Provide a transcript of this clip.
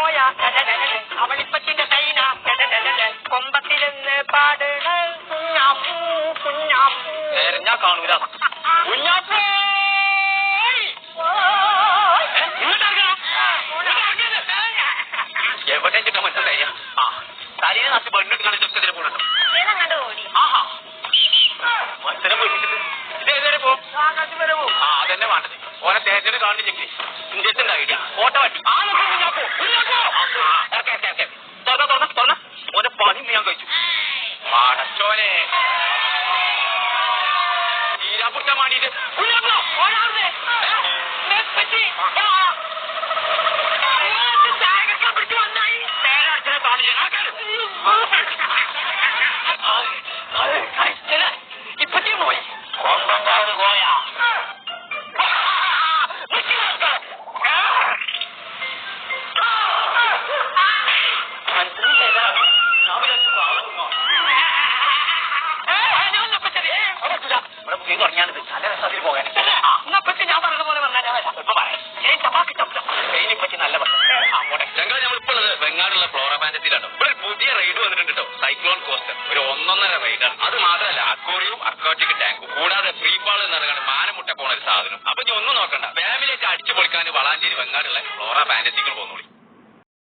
കോയ അവളിപ്പത്തിന്റെ സൈന. കൊമ്പത്തിരുന്ന് പാടണ കുഞ്ഞാപ്പൂ കുഞ്ഞാപ്പൂ. ഞാൻ കാണൂല. കുഞ്ഞാപ്പേ. എവിടെ ചിട്ട മനസ്സിലായ ആ തലയിൽ നട്ട് ആഹാ. മത്സരം പോയിട്ട് ആ അതന്നെ വേണ്ടത്. ഓനെ തേച്ചത് കാണില്ലെങ്കിൽ ഇന്ത്യത്തിന്റെ ഐഡിയ? ഓട്ടോമാറ്റിക് ആ തുറന്ന്, തുറന്ന്, തുറന്ന്. ഓന്റെ പണി ഞാൻ കഴിച്ചു പാടച്ചോനെ തീരാൻ പിടിച്ചാൻ വേണ്ടിട്ട് കുഞ്ഞാപ്പോ, ഓനാർന്ന്. ഏ? എന്നെ പറ്റി. ആ. ഏത് ചായക്കൊക്കെ പിടിച്ച് വന്നായി? തേരടിച്ചത് കാണില്ല. ആ, കേറ്. അത്, അത് കഴിച്ചത് ഇപ്പറ്റി പോയി കൊമ്പങ്കാവ് കോയ ബംഗാളുള്ള ഫ്ലോറ പാൻഡത്തിലാട്ടോ ഇവിടെ പുതിയ റൈഡ് വന്നിട്ടുണ്ട് കേട്ടോ സൈക്ലോൺ കോസ്റ്റർ ഒരു ഒന്നൊന്നര റൈഡാണ് അത് മാത്രമല്ല അക്വോറിയും അക്വാട്ടിക് ടാങ്കും കൂടാതെ ഫ്രീ ഫാൾ എന്ന് പറയുന്നത് മാനമുട്ട പോണ ഒരു സാധനം അപ്പൊ ഇനി ഒന്നും നോക്കണ്ട ഫാമിലിയൊക്കെ അടിച്ചു പൊളിക്കാൻ വളാഞ്ചേരി വെങ്ങാടുള്ള ഫ്ലോറ പാൻഡത്തികൾ പോന്നോളി